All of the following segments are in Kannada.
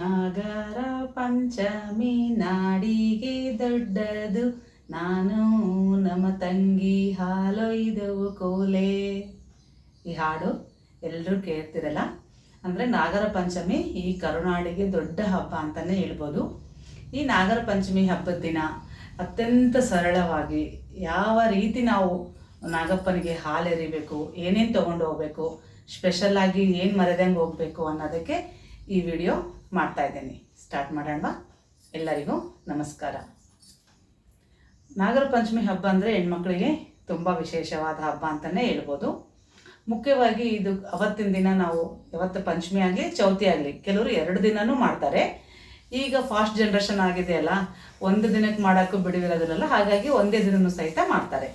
ನಾಗರ ಪಂಚಮಿ ನಾಡಿಗೆ ದೊಡ್ಡದು. ನಾನು ನಮ್ಮ ತಂಗಿ ಹಾಲೊಯ್ದವು ಕೋಲೆ. ಈ ಹಾಡು ಎಲ್ಲರೂ ಕೇಳ್ತಿರಲ್ಲ? ಅಂದರೆ ನಾಗರ ಪಂಚಮಿ ಈ ಕರುನಾಡಿಗೆ ದೊಡ್ಡ ಹಬ್ಬ ಅಂತಲೇ ಹೇಳ್ಬೋದು. ಈ ನಾಗರ ಪಂಚಮಿ ಹಬ್ಬದ ದಿನ ಅತ್ಯಂತ ಸರಳವಾಗಿ ಯಾವ ರೀತಿ ನಾವು ನಾಗಪ್ಪನಿಗೆ ಹಾಲೆರಿಬೇಕು ಏನೇನು ತೊಗೊಂಡು ಹೋಗ್ಬೇಕು ಸ್ಪೆಷಲ್ ಆಗಿ ಏನು ಮರೆದಂಗೆ ಹೋಗಬೇಕು ಅನ್ನೋದಕ್ಕೆ ಈ ವಿಡಿಯೋ ಮಾಡ್ತಾ ಇದ್ದೀನಿ. ಸ್ಟಾರ್ಟ್ ಮಾಡೋಣ. ಎಲ್ಲರಿಗೂ ನಮಸ್ಕಾರ. ನಾಗರ ಪಂಚಮಿ ಹಬ್ಬ ಅಂದರೆ ಹೆಣ್ಮಕ್ಳಿಗೆ ತುಂಬ ವಿಶೇಷವಾದ ಹಬ್ಬ ಅಂತಲೇ ಹೇಳ್ಬೋದು. ಮುಖ್ಯವಾಗಿ ಇದು ಅವತ್ತಿನ ದಿನ ನಾವು ಯಾವತ್ತು ಪಂಚಮಿ ಆಗಲಿ, ಚೌತಿ ಆಗಲಿ, ಕೆಲವರು ಎರಡು ದಿನನೂ ಮಾಡ್ತಾರೆ. ಈಗ ಫಾಸ್ಟ್ ಜನ್ರೇಷನ್ ಆಗಿದೆಯಲ್ಲ ಒಂದು ದಿನಕ್ಕೆ ಮಾಡೋಕ್ಕೂ ಬಿಡುವಿರೋದಿಲ್ಲ ಹಾಗಾಗಿ ಒಂದೇ ದಿನನೂ ಸಹಿತ ಮಾಡ್ತಾರೆ.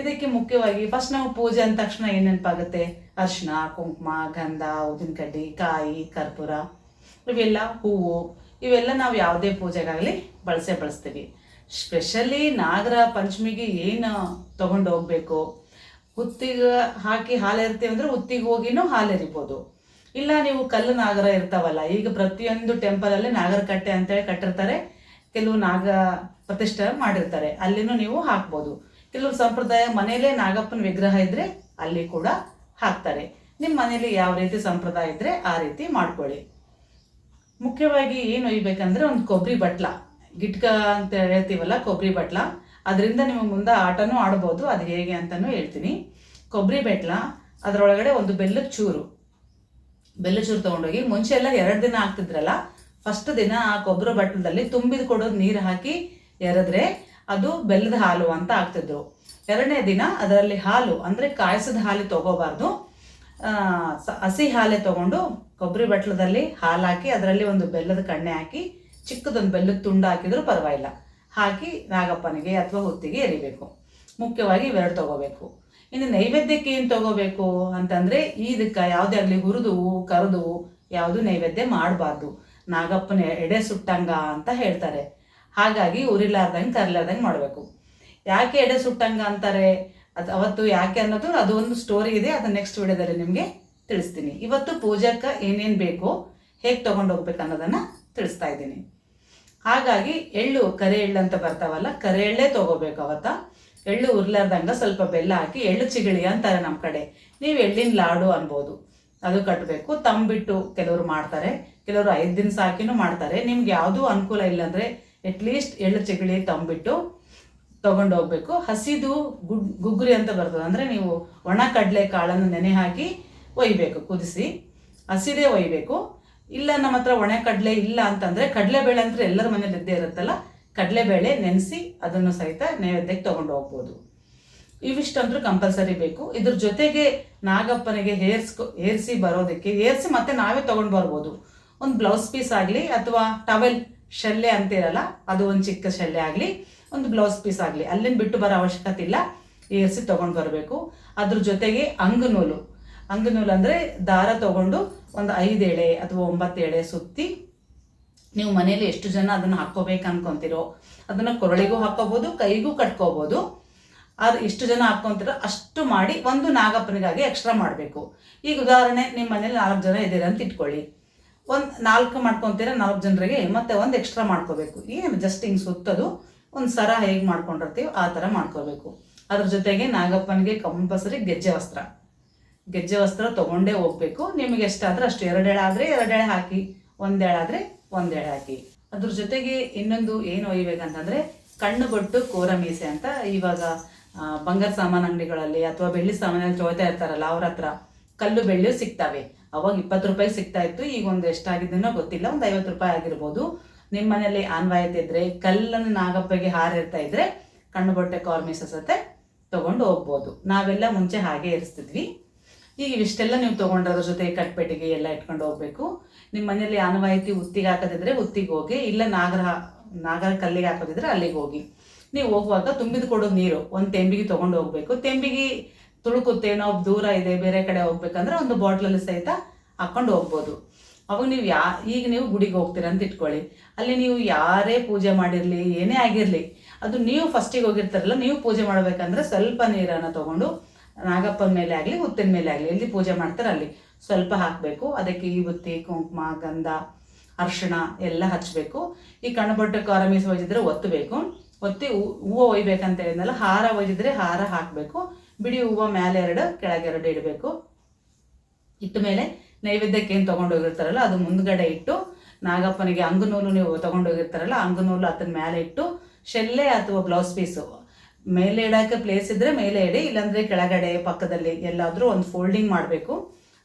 ಇದಕ್ಕೆ ಮುಖ್ಯವಾಗಿ ಫಸ್ಟ್ ನಾವು ಪೂಜೆ ಅಂದ ತಕ್ಷಣ ಏನು ನೆನಪಾಗುತ್ತೆ? ಅರ್ಶಿನ ಕುಂಕುಮ, ಗಂಧ, ಉದ್ದಿನಕಡ್ಡಿ, ಕಾಯಿ, ಕರ್ಪೂರ. ಇವೆಲ್ಲ ಹೂವು, ಇವೆಲ್ಲ ನಾವು ಯಾವುದೇ ಪೂಜೆಗಾಗಲಿ ಬಳಸೇ ಬಳಸ್ತೀವಿ. ಸ್ಪೆಷಲಿ ನಾಗರ ಪಂಚಮಿಗೆ ಏನು ತೊಗೊಂಡು ಹೋಗಬೇಕು? ಹುತ್ತಿಗೆ ಹಾಕಿ ಹಾಲು ಎರಿತೀವಿ ಅಂದರೆ ಹುತ್ತಿಗೆ ಹೋಗಿನೂ ಹಾಲು ಎರಿಬೋದು ಇಲ್ಲ ನೀವು ಕಲ್ಲು ನಾಗರ ಇರ್ತಾವಲ್ಲ, ಈಗ ಪ್ರತಿಯೊಂದು ಟೆಂಪಲಲ್ಲಿ ನಾಗರ ಕಟ್ಟೆ ಅಂತೇಳಿ ಕಟ್ಟಿರ್ತಾರೆ. ಕೆಲವು ನಾಗ ಪ್ರತಿಷ್ಠೆ ಮಾಡಿರ್ತಾರೆ, ಅಲ್ಲಿನೂ ನೀವು ಹಾಕ್ಬೋದು. ಕೆಲವು ಸಂಪ್ರದಾಯ ಮನೆಯಲ್ಲೇ ನಾಗಪ್ಪನ ವಿಗ್ರಹ ಇದ್ರೆ ಅಲ್ಲಿ ಕೂಡ ಹಾಕ್ತಾರೆ. ನಿಮ್ಮ ಮನೇಲಿ ಯಾವ ರೀತಿ ಸಂಪ್ರದಾಯ ಇದ್ರೆ ಆ ರೀತಿ ಮಾಡ್ಕೊಳ್ಳಿ. ಮುಖ್ಯವಾಗಿ ಏನು ಒಯ್ಬೇಕಂದ್ರೆ ಒಂದು ಕೊಬ್ಬರಿ ಬಟ್ಲ. ಗಿಟ್ಕ ಅಂತ ಹೇಳ್ತೀವಲ್ಲ, ಕೊಬ್ಬರಿ ಬಟ್ಲ. ಅದರಿಂದ ನಿಮಗೆ ಮುಂದೆ ಆಟನೂ ಆಡ್ಬೋದು. ಅದು ಹೇಗೆ ಅಂತಲೂ ಹೇಳ್ತೀನಿ. ಕೊಬ್ಬರಿ ಬೆಟ್ಲ, ಅದರೊಳಗಡೆ ಒಂದು ಬೆಲ್ಲದ ಚೂರು. ಬೆಲ್ಲ ಚೂರು ತೊಗೊಂಡೋಗಿ, ಮುಂಚೆ ಎಲ್ಲ ಎರಡು ದಿನ ಆಗ್ತಿದ್ರಲ್ಲ ಫಸ್ಟ್ ದಿನ ಆ ಕೊಬ್ಬರಿ ಬಟ್ಲದಲ್ಲಿ ತುಂಬಿದ ಕೊಡೋದು ನೀರು ಹಾಕಿ ಎರೆದ್ರೆ ಅದು ಬೆಲ್ಲದ ಹಾಲು ಅಂತ ಆಗ್ತಿದ್ರು ಎರಡನೇ ದಿನ ಅದರಲ್ಲಿ ಹಾಲು, ಅಂದರೆ ಕಾಯಿಸಿದ ಹಾಲು ತಗೋಬಾರ್ದು. ಹಸಿ ಹಾಲೆ ತಗೊಂಡು ಕೊಬ್ಬರಿ ಬಟ್ಲದಲ್ಲಿ ಹಾಲು ಹಾಕಿ ಅದರಲ್ಲಿ ಒಂದು ಬೆಲ್ಲದ ಕಣ್ಣೆ ಹಾಕಿ, ಚಿಕ್ಕದೊಂದು ಬೆಲ್ಲದ ತುಂಡು ಹಾಕಿದ್ರು ಪರವಾಗಿಲ್ಲ. ಹಾಕಿ ನಾಗಪ್ಪನಿಗೆ ಅಥವಾ ಹೊತ್ತಿಗೆ ಎರಿಬೇಕು. ಮುಖ್ಯವಾಗಿ ಇವೆರಡು ತಗೋಬೇಕು. ಇನ್ನು ನೈವೇದ್ಯಕ್ಕೆ ಏನು ತಗೋಬೇಕು ಅಂತಂದರೆ ಇದಕ್ಕೆ ಯಾವುದೇ ಆಗಲಿ ಹುರಿದು ಕರೆದು ಯಾವುದು ನೈವೇದ್ಯ ಮಾಡಬಾರ್ದು. ನಾಗಪ್ಪನ ಎಡೆ ಸುಟ್ಟಂಗ ಅಂತ ಹೇಳ್ತಾರೆ. ಹಾಗಾಗಿ ಉರಿಲಾರ್ದಂಗೆ, ಕರಿಲಾರ್ದಂಗೆ ಮಾಡಬೇಕು. ಯಾಕೆ ಎಡೆ ಸುಟ್ಟಂಗ ಅಂತಾರೆ? ಅದು ಅವತ್ತು ಯಾಕೆ ಅನ್ನೋದು ಅದು ಒಂದು ಸ್ಟೋರಿ ಇದೆ, ಅದು ನೆಕ್ಸ್ಟ್ ವಿಡಿಯೋದಲ್ಲಿ ನಿಮಗೆ ತಿಳಿಸ್ತೀನಿ. ಇವತ್ತು ಪೂಜಾಕ್ಕೆ ಏನೇನು ಬೇಕು, ಹೇಗೆ ತೊಗೊಂಡು ಹೋಗ್ಬೇಕು ಅನ್ನೋದನ್ನು ತಿಳಿಸ್ತಾ ಇದ್ದೀನಿ. ಹಾಗಾಗಿ ಎಳ್ಳು, ಕರೆ ಎಳ್ಳು ಅಂತ ಬರ್ತಾವಲ್ಲ, ಕರೆ ಎಳ್ಳೇ ತೊಗೋಬೇಕು ಅವತ್ತ. ಎಳ್ಳು ಉರ್ಲಾರ್ದಂಗ ಸ್ವಲ್ಪ ಬೆಲ್ಲ ಹಾಕಿ, ಎಳ್ಳು ಚಿಗಳಿ ಅಂತಾರೆ ನಮ್ಮ ಕಡೆ. ನೀವು ಎಳ್ಳಿನ ಲಾಡು ಅನ್ಬೋದು. ಅದು ಕಟ್ಟಬೇಕು ತಂಬಿಟ್ಟು ಕೆಲವರು ಮಾಡ್ತಾರೆ. ಕೆಲವರು ಐದು ದಿನ ಸಾಕಿನೂ ಮಾಡ್ತಾರೆ. ನಿಮ್ಗೆ ಯಾವುದೂ ಅನುಕೂಲ ಇಲ್ಲಾಂದರೆ ಅಟ್ಲೀಸ್ಟ್ ಎಳ್ಳು ಚಿಗಳಿ ತಂಬಿಟ್ಟು ತಗೊಂಡು ಹೋಗ್ಬೇಕು ಹಸಿದು ಗುಡ್ ಗುಗ್ಗುರಿ ಅಂತ ಬರ್ತದೆ. ಅಂದರೆ ನೀವು ಒಣ ಕಡಲೆ ಕಾಳನ್ನು ನೆನೆ ಹಾಕಿ ಒಯ್ಬೇಕು, ಕುದಿಸಿ. ಹಸಿದೇ ಒಯ್ಬೇಕು. ಇಲ್ಲ ನಮ್ಮ ಹತ್ರ ಒಣ ಕಡಲೆ ಇಲ್ಲ ಅಂತಂದರೆ ಕಡಲೆಬೇಳೆ ಅಂತ ಎಲ್ಲರ ಮನೇಲಿ ಇದ್ದೇ ಇರುತ್ತಲ್ಲ, ಕಡಲೆಬೇಳೆ ನೆನೆಸಿ ಅದನ್ನು ಸಹಿತ ನೈವೇದ್ಯಕ್ಕೆ ತೊಗೊಂಡು ಹೋಗ್ಬೋದು ಇವಿಷ್ಟಂದ್ರೂ ಕಂಪಲ್ಸರಿ ಬೇಕು. ಇದ್ರ ಜೊತೆಗೆ ನಾಗಪ್ಪನಿಗೆ ಹೇರ್ಸ್ಕೊ ಏರಿಸಿ ಬರೋದಕ್ಕೆ, ಹೇರ್ಸಿ ಮತ್ತೆ ನಾವೇ ತೊಗೊಂಡು ಬರ್ಬೋದು. ಒಂದು ಬ್ಲೌಸ್ ಪೀಸ್ ಆಗಲಿ ಅಥವಾ ಟವೆಲ್ ಶಲ್ಯ ಅಂತಿರಲ್ಲ, ಅದು ಒಂದು ಚಿಕ್ಕ ಶಲ್ಯ ಆಗಲಿ. ಒಂದು ಬ್ಲೌಸ್ ಪೀಸ್ ಆಗಲಿ. ಅಲ್ಲಿಂದ ಬಿಟ್ಟು ಬರೋ ಅವಶ್ಯಕತೆ ಇಲ್ಲ. ಏರಿಸಿ ತೊಗೊಂಡು ಬರಬೇಕು. ಅದ್ರ ಜೊತೆಗೆ ಅಂಗನೂಲು. ಅಂಗನೂಲು ಅಂದರೆ ದಾರ ತಗೊಂಡು ಒಂದು ಐದು ಎಳೆ ಅಥವಾ ಒಂಬತ್ತು ಎಳೆ ಸುತ್ತಿ ನೀವು ಮನೆಯಲ್ಲಿ ಎಷ್ಟು ಜನ ಅದನ್ನು ಹಾಕ್ಕೋಬೇಕು ಅನ್ಕೊಂತೀರೋ, ಅದನ್ನು ಕೊರಳಿಗೂ ಹಾಕ್ಕೋಬೋದು, ಕೈಗೂ ಕಟ್ಕೋಬೋದು. ಅದು ಎಷ್ಟು ಜನ ಹಾಕ್ಕೊಂತೀರೋ ಅಷ್ಟು ಮಾಡಿ ಒಂದು ನಾಗಪ್ಪನಿಗಾಗಿ ಎಕ್ಸ್ಟ್ರಾ ಮಾಡಬೇಕು. ಈಗ ಉದಾಹರಣೆ ನಿಮ್ಮ ಮನೇಲಿ ನಾಲ್ಕು ಜನ ಇದ್ದೀರ ಅಂತ ಇಟ್ಕೊಳ್ಳಿ. ಒಂದು ನಾಲ್ಕು ಮಾಡ್ಕೊತೀರ ನಾಲ್ಕು ಜನರಿಗೆ ಮತ್ತೆ ಒಂದು ಎಕ್ಸ್ಟ್ರಾ ಮಾಡ್ಕೋಬೇಕು. ಏನು ಜಸ್ಟ್ ಹಿಂಗೆ ಸುತ್ತೋದು? ಒಂದು ಸರ ಹೇಗೆ ಮಾಡ್ಕೊಂಡಿರ್ತೀವಿ, ಆ ಥರ ಮಾಡ್ಕೋಬೇಕು ಅದ್ರ ಜೊತೆಗೆ ನಾಗಪ್ಪನಿಗೆ ಕಂಪಲ್ಸರಿ ಗೆಜ್ಜೆ ವಸ್ತ್ರ. ಗೆಜ್ಜೆ ವಸ್ತ್ರ ತೊಗೊಂಡೇ ಹೋಗ್ಬೇಕು. ನಿಮಗೆ ಎಷ್ಟಾದ್ರೆ ಅಷ್ಟು ಎರಡೆಳೆ ಆದರೆ ಎರಡೆಳೆ ಹಾಕಿ, ಒಂದೆಳೆ ಆದರೆ ಒಂದೆಳೆ ಹಾಕಿ. ಅದ್ರ ಜೊತೆಗೆ ಇನ್ನೊಂದು ಏನು ಒಯ್ಬೇಕಂತಂದರೆ ಕಣ್ಣು ಬೊಟ್ಟು ಕೋರ ಮೀಸೆ ಅಂತ ಇವಾಗ ಬಂಗಾರ ಸಾಮಾನು ಅಂಗಡಿಗಳಲ್ಲಿ ಅಥವಾ ಬೆಳ್ಳಿ ಸಾಮಾನಲ್ಲಿ ತೊಗೊಳ್ತಾ ಇರ್ತಾರಲ್ಲ ಅವ್ರ ಹತ್ರ ಕಲ್ಲು ಬೆಳ್ಳಿ ಸಿಗ್ತಾವೆ. ಅವಾಗ ಇಪ್ಪತ್ತು ರೂಪಾಯಿಗೆ ಸಿಗ್ತಾ ಇತ್ತು, ಈಗ ಒಂದು ಎಷ್ಟಾಗಿದ್ದನೋ ಗೊತ್ತಿಲ್ಲ, ಒಂದು ಐವತ್ತು ರೂಪಾಯಿ ಆಗಿರ್ಬೋದು. ನಿಮ್ಮ ಮನೆಯಲ್ಲಿ ಆನ್ವಾಯತೆ ಇದ್ರೆ, ಕಲ್ಲನ್ನು ನಾಗಪ್ಪಗೆ ಹಾರಿರ್ತಾ ಇದ್ರೆ, ಕಣ್ಣು ಬಟ್ಟೆ ಕಾರ್ಮಿಸ ಸತೆ ತಗೊಂಡು ಹೋಗ್ಬೋದು. ನಾವೆಲ್ಲ ಮುಂಚೆ ಹಾಗೆ ಇರಿಸ್ತಿದ್ವಿ. ಈಗ ಇವಿಷ್ಟೆಲ್ಲ ನೀವು ತೊಗೊಂಡ್ರ ಜೊತೆ ಕಟ್ಪೆಟ್ಟಿಗೆ ಎಲ್ಲ ಇಟ್ಕೊಂಡು ಹೋಗ್ಬೇಕು. ನಿಮ್ಮ ಮನೆಯಲ್ಲಿ ಆನವಾಯಿತಿ ಉತ್ತಿಗೆ ಹಾಕೋದಿದ್ರೆ ಉತ್ತಿಗೆ ಹೋಗಿ, ಇಲ್ಲ ನಾಗರ ನಾಗರ ಕಲ್ಲಿಗೆ ಹಾಕೋದಿದ್ರೆ ಅಲ್ಲಿಗೆ ಹೋಗಿ. ನೀವು ಹೋಗುವಾಗ ತುಂಬಿದ ಕೊಡೋ ನೀರು, ಒಂದು ತೆಂಬಿಗೆ ತಗೊಂಡು ಹೋಗ್ಬೇಕು. ತೆಂಬಿಗೆ ತುಳುಕುತ್ತೆ ನಾವು ದೂರ ಇದೆ, ಬೇರೆ ಕಡೆ ಹೋಗ್ಬೇಕಂದ್ರೆ ಒಂದು ಬಾಟ್ಲಲ್ಲಿ ಸಹಿತ ಹಾಕೊಂಡು ಹೋಗ್ಬೋದು. ಅವಾಗ ನೀವು ಯಾ, ಈಗ ನೀವು ಗುಡಿಗೆ ಹೋಗ್ತೀರ ಅಂತ ಇಟ್ಕೊಳ್ಳಿ. ಅಲ್ಲಿ ನೀವು ಯಾರೇ ಪೂಜೆ ಮಾಡಿರಲಿ, ಏನೇ ಆಗಿರಲಿ, ಅದು ನೀವು ಫಸ್ಟಿಗೆ ಹೋಗಿರ್ತಾರಲ್ಲ, ನೀವು ಪೂಜೆ ಮಾಡಬೇಕಂದ್ರೆ ಸ್ವಲ್ಪ ನೀರನ್ನು ತಗೊಂಡು ನಾಗಪ್ಪನ ಮೇಲೆ ಆಗಲಿ, ಹುತ್ತಿನ ಮೇಲೆ ಆಗಲಿ, ಎಲ್ಲಿ ಪೂಜೆ ಮಾಡ್ತಾರೆ ಅಲ್ಲಿ. ಸ್ವಲ್ಪ ಹಾಕಬೇಕು, ಅದಕ್ಕೆ ಈ ಬುತ್ತಿ ಕುಂಕುಮ, ಗಂಧ, ಅರ್ಶಿಣ ಎಲ್ಲ ಹಚ್ಚಬೇಕು ಈ ಕಣ್ಣು ಖಾರ ಮೀಸು ಒಯ್ದಿದ್ರೆ ಒತ್ತಬೇಕು ಒತ್ತಿ ಹೂವು ಒಯ್ಬೇಕಂತ ಹೇಳಿದ್ನಲ್ಲ, ಹಾರ ಒಯ್ದಿದ್ರೆ ಹಾರ ಹಾಕಬೇಕು. ಬಿಡಿ ಹೂವು ಮೇಲೆ ಎರಡು, ಕೆಳಗೆ ಎರಡು ಇಡಬೇಕು. ಇಟ್ಟ ಮೇಲೆ ನೈವೇದ್ಯಕ್ಕೆ ಏನು ತೊಗೊಂಡೋಗಿರ್ತಾರಲ್ಲ ಅದು ಮುಂದ್ಗಡೆ ಇಟ್ಟು ನಾಗಪ್ಪನಿಗೆ ಅಂಗನೂಲು ನೀವು ತೊಗೊಂಡೋಗಿರ್ತಾರಲ್ಲ ಅಂಗನೂಲು ಅದನ್ನ ಮೇಲೆ ಇಟ್ಟು ಶೆಲ್ಲೆ ಅಥವಾ ಬ್ಲೌಸ್ ಪೀಸು ಮೇಲೆ ಇಡೋಕ್ಕೆ ಪ್ಲೇಸ್ ಇದ್ದರೆ ಮೇಲೆ ಇಡಿ, ಇಲ್ಲಾಂದರೆ ಕೆಳಗಡೆ ಪಕ್ಕದಲ್ಲಿ ಎಲ್ಲಾದರೂ ಒಂದು ಫೋಲ್ಡಿಂಗ್ ಮಾಡಬೇಕು.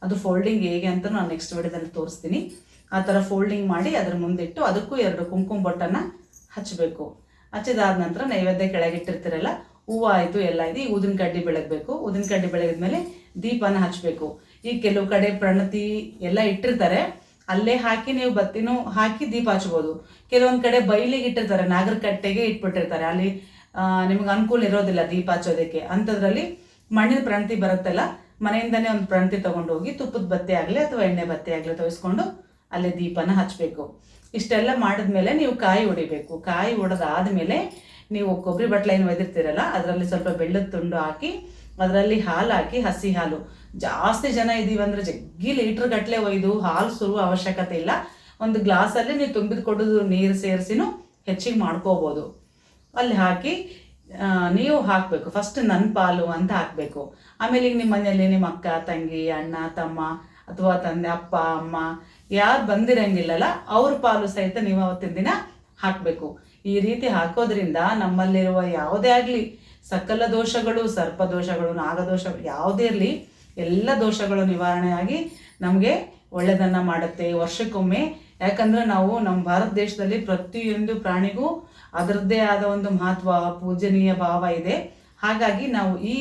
ಅದು ಫೋಲ್ಡಿಂಗ್ ಹೇಗೆ ಅಂತ ನಾನು ನೆಕ್ಸ್ಟ್ ವಿಡಿಯೋದಲ್ಲಿ ತೋರಿಸ್ತೀನಿ. ಆ ಥರ ಫೋಲ್ಡಿಂಗ್ ಮಾಡಿ ಅದ್ರ ಮುಂದಿಟ್ಟು ಅದಕ್ಕೂ ಎರಡು ಕುಂಕುಮ ಬೊಟ್ಟನ್ನು ಹಚ್ಚಬೇಕು ಹಚ್ಚಿದಾದ ನಂತರ ನೈವೇದ್ಯ ಕೆಳಗಿಟ್ಟಿರ್ತೀರಲ್ಲ ಹೂವು ಆಯಿತು ಎಲ್ಲ ಇದೆ, ಈ ಊದಿನ ಕಡ್ಡಿ ಬೆಳಗಬೇಕು. ಊದಿನ ಕಡ್ಡಿ ಬೆಳಗಿದ್ಮೇಲೆ ದೀಪನ ಹಚ್ಚಬೇಕು ಈಗ ಕೆಲವು ಕಡೆ ಪ್ರಣತಿ ಎಲ್ಲ ಇಟ್ಟಿರ್ತಾರೆ. ಅಲ್ಲೇ ಹಾಕಿ ನೀವು ಬತ್ತಿನೂ ಹಾಕಿ ದೀಪ ಹಚ್ಬೋದು. ಕೆಲವೊಂದು ಕಡೆ ಬೈಲಿಗೆ ಇಟ್ಟಿರ್ತಾರೆ, ನಾಗರಕಟ್ಟೆಗೆ ಇಟ್ಬಿಟ್ಟಿರ್ತಾರೆ. ಅಲ್ಲಿ ನಿಮ್ಗೆ ಅನುಕೂಲ ಇರೋದಿಲ್ಲ ದೀಪ ಹಚ್ಚೋದಕ್ಕೆ. ಅಂಥದ್ರಲ್ಲಿ ಮಣ್ಣಿನ ಪ್ರಣತಿ ಬರುತ್ತಲ್ಲ, ಮನೆಯಿಂದನೇ ಒಂದು ಪ್ರಣತಿ ತಗೊಂಡು ಹೋಗಿ ತುಪ್ಪದ ಬತ್ತೆ ಆಗಲಿ ಅಥವಾ ಎಣ್ಣೆ ಬತ್ತೆ ಆಗಲಿ ತೋರಿಸ್ಕೊಂಡು ಅಲ್ಲೇ ದೀಪನ ಹಚ್ಚಬೇಕು ಇಷ್ಟೆಲ್ಲ ಮಾಡಿದ್ಮೇಲೆ ನೀವು ಕಾಯಿ ಹೊಡಿಬೇಕು. ಕಾಯಿ ಹೊಡೆದಾದ್ಮೇಲೆ ನೀವು ಕೊಬ್ಬರಿ ಬಟ್ಲ ಏನು ಒಯ್ದಿರ್ತೀರಲ್ಲ, ಅದರಲ್ಲಿ ಸ್ವಲ್ಪ ಬೆಳ್ಳದ ತುಂಡು ಹಾಕಿ ಅದರಲ್ಲಿ ಹಾಲು ಹಾಕಿ ಹಸಿ ಹಾಲು. ಜಾಸ್ತಿ ಜನ ಇದೀವಿ ಅಂದ್ರೆ ಜಗ್ಗಿ ಲೀಟ್ರ್ ಗಟ್ಟಲೆ ಒಯ್ದು ಹಾಲು ಸುರುವ ಅವಶ್ಯಕತೆ ಇಲ್ಲ. ಒಂದು ಗ್ಲಾಸಲ್ಲಿ ನೀವು ತುಂಬಿದ ಕೊಡೋದು ನೀರು ಸೇರಿಸಿನೂ ಹೆಚ್ಚಿಗೆ ಮಾಡ್ಕೋಬೋದು. ಅಲ್ಲಿ ಹಾಕಿ ನೀವು ಹಾಕಬೇಕು. ಫಸ್ಟ್ ನನ್ನ ಪಾಲು ಅಂತ ಹಾಕಬೇಕು. ಆಮೇಲೆ ಈಗ ನಿಮ್ಮ ಮನೆಯಲ್ಲಿ ನಿಮ್ಮ ಅಕ್ಕ, ತಂಗಿ, ಅಣ್ಣ, ತಮ್ಮ ಅಥವಾ ತಂದೆ, ಅಪ್ಪ, ಅಮ್ಮ ಯಾರು ಬಂದಿರಂಗಿಲ್ಲಲ್ಲ, ಅವ್ರ ಪಾಲು ಸಹಿತ ನೀವು ಅವತ್ತಿನ ದಿನ ಹಾಕಬೇಕು. ಈ ರೀತಿ ಹಾಕೋದ್ರಿಂದ ನಮ್ಮಲ್ಲಿರುವ ಯಾವುದೇ ಆಗಲಿ ಸಕಲ ದೋಷಗಳು, ಸರ್ಪ ದೋಷಗಳು ನಾಗದೋಷಗಳು ಯಾವುದೇ ಇರಲಿ ಎಲ್ಲ ದೋಷಗಳು ನಿವಾರಣೆಯಾಗಿ ನಮಗೆ ಒಳ್ಳೆಯದನ್ನು ಮಾಡುತ್ತೆ ವರ್ಷಕ್ಕೊಮ್ಮೆ. ಯಾಕಂದ್ರೆ ನಾವು ನಮ್ಮ ಭಾರತ ದೇಶದಲ್ಲಿ ಪ್ರತಿಯೊಂದು ಪ್ರಾಣಿಗೂ ಅದರದ್ದೇ ಆದ ಒಂದು ಮಹತ್ವ, ಪೂಜನೀಯ ಭಾವ ಇದೆ. ಹಾಗಾಗಿ ನಾವು ಈ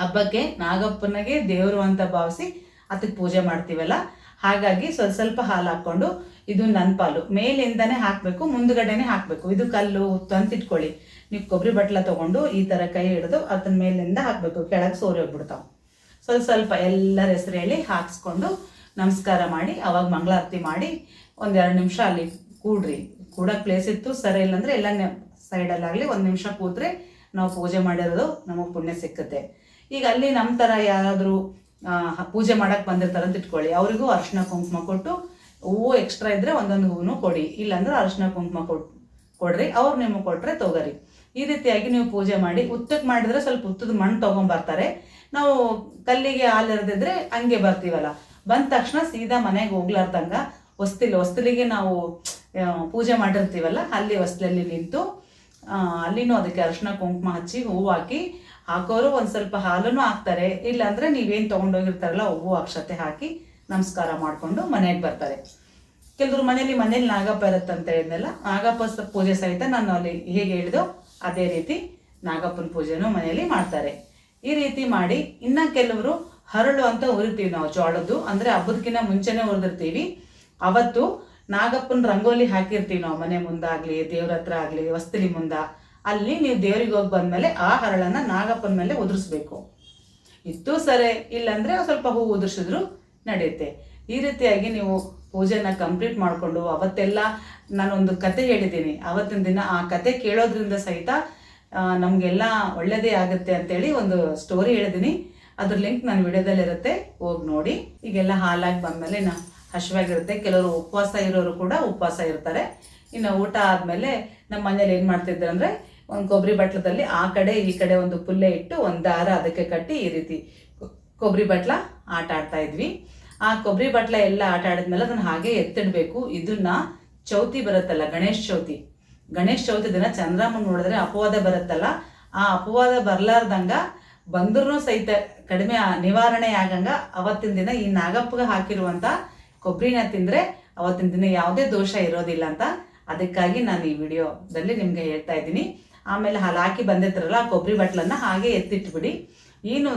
ಹಬ್ಬಕ್ಕೆ ನಾಗಪ್ಪನಿಗೆ ದೇವರು ಅಂತ ಭಾವಿಸಿ ಅದಕ್ಕೆ ಪೂಜೆ ಮಾಡ್ತೀವಲ್ಲ. ಹಾಗಾಗಿ ಸ್ವಲ್ಪ ಸ್ವಲ್ಪ ಹಾಲು ಹಾಕ್ಕೊಂಡು ಇದು ನನ್ನ ಪಾಲು. ಮೇಲಿಂದನೇ ಹಾಕಬೇಕು, ಮುಂದ್ಗಡೆನೆ ಹಾಕಬೇಕು. ಇದು ಕಲ್ಲು ತಂತಿಟ್ಕೊಳ್ಳಿ ನೀವು ಕೊಬ್ಬರಿ ಬಟ್ಲ ತಗೊಂಡು ಈ ಥರ ಕೈ ಹಿಡಿದು ಅದನ್ನ ಮೇಲಿಂದ ಹಾಕಬೇಕು. ಕೆಳಗೆ ಸೋರಿ ಹೋಗ್ಬಿಡ್ತಾವೆ. ಸ್ವಲ್ಪ ಸ್ವಲ್ಪ ಎಲ್ಲರ ಹೆಸರು ಹೇಳಿ ಹಾಕ್ಸ್ಕೊಂಡು ನಮಸ್ಕಾರ ಮಾಡಿ, ಅವಾಗ ಮಂಗಳಾರತಿ ಮಾಡಿ ಒಂದೆರಡು ನಿಮಿಷ ಅಲ್ಲಿ ಕೂಡ್ರಿ. ಕೂಡಕ್ ಪ್ಲೇಸ್ ಇತ್ತು, ಸರಿ ಇಲ್ಲಾಂದರೆ ಎಲ್ಲ ಸೈಡಲ್ಲಾಗಲಿ ಒಂದು ನಿಮಿಷ ಕೂತ್ರೆ ನಾವು ಪೂಜೆ ಮಾಡಿರೋದು ನಮಗೆ ಪುಣ್ಯ ಸಿಕ್ಕುತ್ತೆ. ಈಗ ಅಲ್ಲಿ ನಮ್ಮ ಥರ ಯಾರಾದರೂ ಪೂಜೆ ಮಾಡಕ್ಕೆ ಬಂದಿರ್ತಾರೆ ಅಂತ ಇಟ್ಕೊಳ್ಳಿ. ಅವರಿಗೂ ಅರಿಶಿನ ಕುಂಕುಮ ಕೊಟ್ಟು ಹೂವು ಎಕ್ಸ್ಟ್ರಾ ಇದ್ದರೆ ಒಂದೊಂದು ಹೂವು ಕೊಡಿ. ಇಲ್ಲಾಂದ್ರೆ ಅರಿಶಿನ ಕುಂಕುಮ ಕೊಟ್ಟು ಕೊಡ್ರಿ. ಅವ್ರು ನಿಮಗೆ ಕೊಟ್ಟರೆ ತಗೋರಿ. ಈ ರೀತಿಯಾಗಿ ನೀವು ಪೂಜೆ ಮಾಡಿ ಉತ್ತಕ್ಕೆ ಮಾಡಿದ್ರೆ ಸ್ವಲ್ಪ ಉತ್ತದ ಮಣ್ಣು ತೊಗೊಂಬರ್ತಾರೆ ನಾವು ಕಲ್ಲಿಗೆ ಹಾಲು ಇರದಿದ್ರೆ ಹಂಗೆ ಬರ್ತೀವಲ್ಲ. ಬಂದ ತಕ್ಷಣ ಸೀದಾ ಮನೆಗೆ ಹೋಗ್ಲಾರ್ದಂಗ ಹೊಸ್ತಿಲ್, ಹೊಸ್ತಿಲಿಗೆ ನಾವು ಪೂಜೆ ಮಾಡಿರ್ತೀವಲ್ಲ, ಅಲ್ಲಿ ಹೊಸ್ಲಲ್ಲಿ ನಿಂತು ಅಲ್ಲಿನೂ ಅದಕ್ಕೆ ಅರಿಶಿನ ಕುಂಕುಮ ಹಚ್ಚಿ ಹೂವು ಹಾಕಿ ಹಾಕೋರು ಒಂದು ಸ್ವಲ್ಪ ಹಾಲನ್ನು ಹಾಕ್ತಾರೆ. ಇಲ್ಲಾಂದ್ರೆ ನೀವೇನು ತೊಗೊಂಡೋಗಿರ್ತಾರಲ್ಲ ಹೂವು ಅಕ್ಷತೆ ಹಾಕಿ ನಮಸ್ಕಾರ ಮಾಡಿಕೊಂಡು ಮನೆಗೆ ಬರ್ತಾರೆ. ಕೆಲವರು ಮನೇಲಿ ಮನೇಲಿ ನಾಗಪ್ಪ ಇರುತ್ತೆ ಅಂತ ಹೇಳಿದ್ನಲ್ಲ, ನಾಗಪ್ಪ ಪೂಜೆ ಸಹಿತ ನಾನು ಅಲ್ಲಿ ಹೇಗೆ ಹೇಳಿದೋ ಅದೇ ರೀತಿ ನಾಗಪ್ಪನ ಪೂಜೆನೂ ಮನೆಯಲ್ಲಿ ಮಾಡ್ತಾರೆ. ಈ ರೀತಿ ಮಾಡಿ ಇನ್ನ ಕೆಲವರು ಹರಳು ಅಂತ ಉರಿತೀವಿ ನಾವು ಜೋಳದ್ದು, ಅಂದ್ರೆ ಹಬ್ಬದಕ್ಕಿಂತ ಮುಂಚೆನೇ ಹುರಿದಿರ್ತೀವಿ ಅವತ್ತು ನಾಗಪ್ಪನ ರಂಗೋಲಿ ಹಾಕಿರ್ತೀವಿ ನಾವು ಮನೆ ಮುಂದಾಗಲಿ, ದೇವ್ರ ಹತ್ರ ಆಗಲಿ ವಸ್ತಲಿ ಮುಂದ. ಅಲ್ಲಿ ನೀವು ದೇವರಿಗೆ ಹೋಗಿ ಬಂದಮೇಲೆ ಆ ಹರಳನ್ನು ನಾಗಪ್ಪನ ಮೇಲೆ ಉದುರಿಸ್ಬೇಕು. ಇತ್ತು ಸರಿ, ಇಲ್ಲಾಂದರೆ ಸ್ವಲ್ಪ ಹೂ ಉದುರಿಸಿದ್ರು ನಡೆಯುತ್ತೆ. ಈ ರೀತಿಯಾಗಿ ನೀವು ಪೂಜೆನ ಕಂಪ್ಲೀಟ್ ಮಾಡಿಕೊಂಡು ಅವತ್ತೆಲ್ಲ ನಾನೊಂದು ಕತೆ ಹೇಳಿದ್ದೀನಿ. ಅವತ್ತಿನ ದಿನ ಆ ಕತೆ ಕೇಳೋದ್ರಿಂದ ಸಹಿತ ನಮಗೆಲ್ಲ ಒಳ್ಳೆಯದೇ ಆಗುತ್ತೆ ಅಂತೇಳಿ ಒಂದು ಸ್ಟೋರಿ ಹೇಳಿದ್ದೀನಿ. ಅದ್ರ ಲಿಂಕ್ ನನ್ನ ವಿಡಿಯೋದಲ್ಲಿ ಇರುತ್ತೆ ಹೋಗಿ ನೋಡಿ. ಈಗೆಲ್ಲ ಹಾಲಾಗಿ ಬಂದಮೇಲೆ ನಾ ಹಸಿವಾಗಿರುತ್ತೆ. ಕೆಲವರು ಉಪವಾಸ ಇರೋರು ಕೂಡ ಉಪವಾಸ ಇರ್ತಾರೆ. ಇನ್ನು ಊಟ ಆದಮೇಲೆ ನಮ್ಮ ಮನೇಲಿ ಏನು ಮಾಡ್ತಿದ್ರು ಅಂದರೆ ಒಂದು ಕೊಬ್ಬರಿ ಬಟ್ಲದಲ್ಲಿ ಆ ಕಡೆ, ಈ ಕಡೆ ಒಂದು ಪುಲ್ಲೆ ಇಟ್ಟು ಒಂದು ದಾರ ಅದಕ್ಕೆ ಕಟ್ಟಿ ಈ ರೀತಿ ಕೊಬ್ಬರಿ ಬಟ್ಲ ಆಟ ಆಡ್ತಾ ಇದ್ವಿ. ಆ ಕೊಬ್ಬರಿ ಬಟ್ಲ ಎಲ್ಲ ಆಟ ಆಡಿದ್ಮೇಲೆ ಅದನ್ನ ಹಾಗೆ ಎತ್ತಿಡಬೇಕು. ಇದನ್ನ ಚೌತಿ ಬರುತ್ತಲ್ಲ, ಗಣೇಶ ಚೌತಿ. ಗಣೇಶ ಚೌತಿ ದಿನ ಚಂದ್ರಮ್ಮನ ನೋಡಿದ್ರೆ ಅಪವಾದ ಬರುತ್ತಲ್ಲ, ಆ ಅಪವಾದ ಬರ್ಲಾರ್ದಂಗ ಬಂದ್ರೂ ಸಹಿತ ಕಡಿಮೆ ನಿವಾರಣೆ ಆಗಂಗ ಅವತ್ತಿನ ದಿನ ಈ ನಾಗಪ್ಪಗೆ ಹಾಕಿರುವಂತ ಕೊಬ್ಬರಿನ ತಿಂದರೆ ಅವತ್ತಿನ ದಿನ ಯಾವುದೇ ದೋಷ ಇರೋದಿಲ್ಲ ಅಂತ ಅದಕ್ಕಾಗಿ ನಾನು ಈ ವಿಡಿಯೋದಲ್ಲಿ ನಿಮಗೆ ಹೇಳ್ತಾ ಇದ್ದೀನಿ. ಆಮೇಲೆ ಹಾಲು ಹಾಕಿ ಬಂದಿರ್ತಾರಲ್ಲ ಆ ಕೊಬ್ಬರಿ ಬಟ್ಲನ್ನು ಹಾಗೆ ಎತ್ತಿಟ್ಬಿಡಿ. ಏನು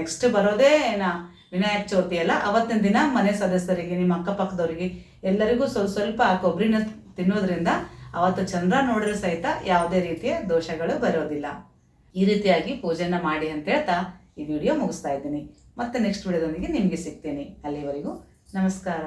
ನೆಕ್ಸ್ಟ್ ಬರೋದೇ ನಾ ವಿನಾಯಕ ಚೌತಿ ಅಲ್ಲ, ಅವತ್ತಿನ ದಿನ ಮನೆ ಸದಸ್ಯರಿಗೆ, ನಿಮ್ಮ ಅಕ್ಕಪಕ್ಕದವರಿಗೆ ಎಲ್ಲರಿಗೂ ಸ್ವಲ್ಪ ಸ್ವಲ್ಪ ಆ ಕೊಬ್ಬರಿನ ತಿನ್ನೋದ್ರಿಂದ ಅವತ್ತು ಚಂದ್ರ ನೋಡಿದ್ರೆ ಸಹಿತ ಯಾವುದೇ ರೀತಿಯ ದೋಷಗಳು ಬರೋದಿಲ್ಲ. ಈ ರೀತಿಯಾಗಿ ಪೂಜೆನ ಮಾಡಿ ಅಂತ ಹೇಳ್ತಾ ಈ ವಿಡಿಯೋ ಮುಗಿಸ್ತಾ ಇದ್ದೀನಿ. ಮತ್ತೆ ನೆಕ್ಸ್ಟ್ ವಿಡಿಯೋದೊಂದಿಗೆ ನಿಮಗೆ ಸಿಗ್ತೀನಿ. ಅಲ್ಲಿವರೆಗೂ ನಮಸ್ಕಾರ.